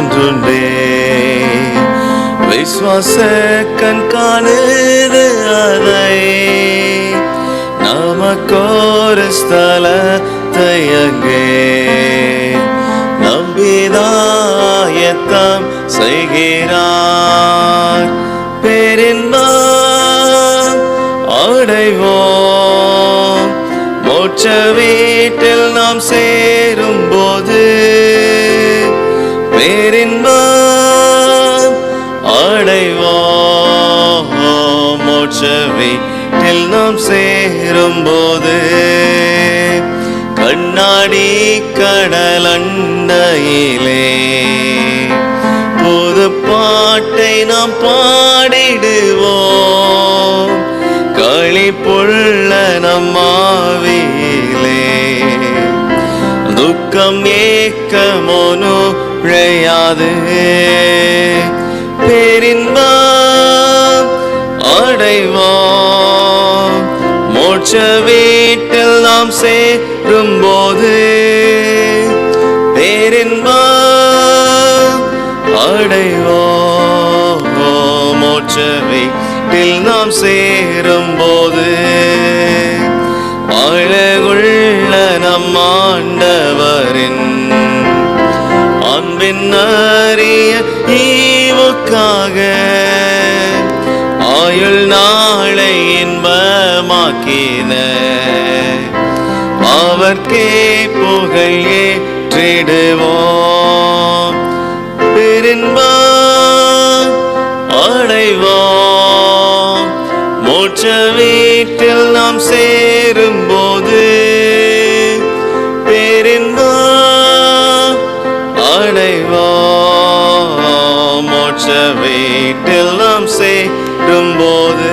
ஒன்றுண்டே விஸ்வாச கண் காணுது அதை. நமக்கோரு ஸ்தலத்தை அங்கே. நம்பிதாயத்தாம் செய்கிறார். பெருந்தான் அடைவோம். மோட்ச வீட்டில் நாம் செய் பேரின்பம் அடைவா மோட்ச வீட்டில் நாம் சேரும் போது கண்ணாடி கடல் அண்டையிலே. புது பாட்டை நாம் பாடிடுவோம். களிப்புள்ள நம்மாவே துக்கம் ஏக்கமோனு பிழையாது பெரின்பம் அடைவோம். மோட்ச வீட்டில் நாம் சேரும் போது பேரின்பம் அடைவோம். மோட்ச வீட்டில் நாம் சேரும் போது அழகுள்ள நம் ஆண்டவர் ஈவுக்காக ஆயுள் நாளை இன்பமாக்கின. அவர்க்கே புகழ் ஏற்றிடுவோம் பெருன்பம் அடைவோம். மோட்ச வீட்டில் நாம் சே அடைவோம் மோட்ச வீட்டில் சேரும் போது